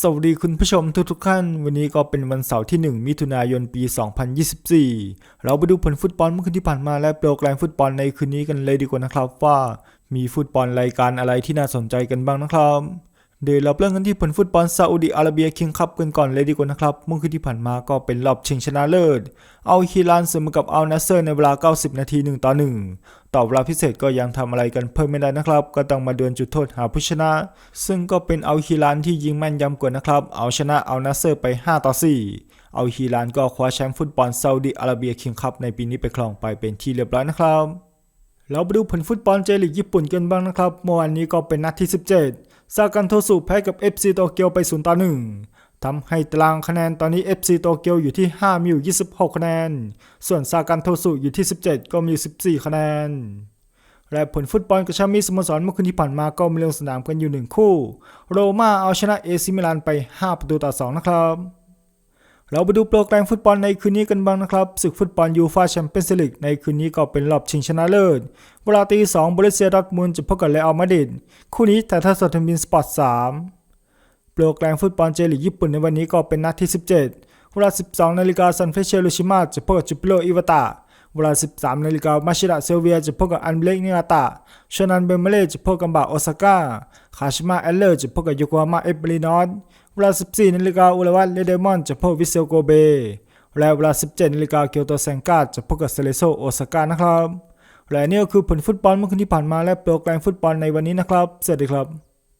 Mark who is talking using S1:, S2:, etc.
S1: สวัสดีคุณผู้ชมทุกทุกๆท่าน วันนี้ก็เป็นวันเสาร์ที่ 1 มิถุนายนปี 2024 เราไปดูผลฟุตบอลเมื่อคืนที่ผ่านมาและโปรแกรมฟุตบอลในคืนนี้กันเลยดีกว่านะครับว่า มีฟุตบอลรายการอะไรที่น่าสนใจกันบ้างนะครับ เดี๋ยวเราเริ่มกันที่ผลฟุตบอลซาอุดิอาระเบียคิงคัพกันก่อนเลยดีกว่านะครับ เมื่อคืนที่ผ่านมาก็เป็นรอบชิงชนะเลิศ เอาฮิลานเสมอกับเอัลนัสเซอร์ในเวลา 90 นาที 1 ต่อ 1 ต่อเวลาพิเศษก็ยังทำอะไรกันเพิ่มไม่ได้นะครับ ก็ต้องมาเดินจุดโทษหาผู้ชนะ ซึ่งก็เป็นเอาฮิลานที่ยิงแม่นยำกว่านะครับ เอาชนะเอัลนัสเซอร์ไป 5 ต่อ 4 เอาฮิลานก็คว้าแชมป์ฟุตบอลซาอุดิอาระเบียคิงคัพในปีนี้ไปครองไปเป็นที่เรียบร้อยนะครับเราไปดูผลฟุตบอลเจลีกญี่ปุ่นกันบ้างนะครับเมื่อวานนี้ก็เป็นนัดที่ 17 ซากันโทสุแพ้กับ FC โตเกียวไป0ต่อ1ทำให้ตารางคะแนนตอนนี้ FC โตเกียวอยู่ที่ 5 มีอยู่ 26 คะแนน ส่วนซากันโทสุอยู่ที่ 17 ก็มี 14 คะแนนและผลฟุตบอลกระชับมิตรสโมสรเมื่อคืนที่ผ่านมาก็มีลงสนามกันอยู่หนึ่งคู่ โรม่าเอาชนะเอซิมิลานไป 5 ประตูต่อ 2 นะครับ เราไปดูโปรแกรมฟุตบอลในคืนนี้กันบ้างนะครับศึกฟุตบอลยูฟาแชมเปี้ยนส์ลีกในคืนนี้ก็เป็นรอบชิงชนะเลิศเวลาตีสองบริเซียดอร์ทมุนจะพบกับเรอัลมาดริดคู่นี้แต่ถ้าสดทบินสปอร์ตสามโปรแกรมฟุตบอลเจลีกญี่ปุ่นในวันนี้ก็เป็นนัดที่ 17เวลา 12นาฬิกาซันเฟเชโรชิมาจะพบกับจูปิโรอิวาตะ เวลา 13นาฬิกามาชิดะเซลเวียจะพบกับอันเบลกนิอาตะชนันเบมเมเล่จะพบกับบาโอซาก้าคาชิมาเอลเลอร์จะพบกับโยโกฮาม่าเอเบรินอสเวลา 14นาฬิกาอุลวัตเลเดมอนจะพบวิเซลโกเบและเวลา 17นาฬิกาเกียวโตเซงกาจะพบกับเซเลโซโอซาก้านะครับและนี่ก็คือผลฟุตบอลเมื่อคืนที่ผ่านมาและโปรแกรมฟุตบอลในวันนี้นะครับ สวัสดีครับ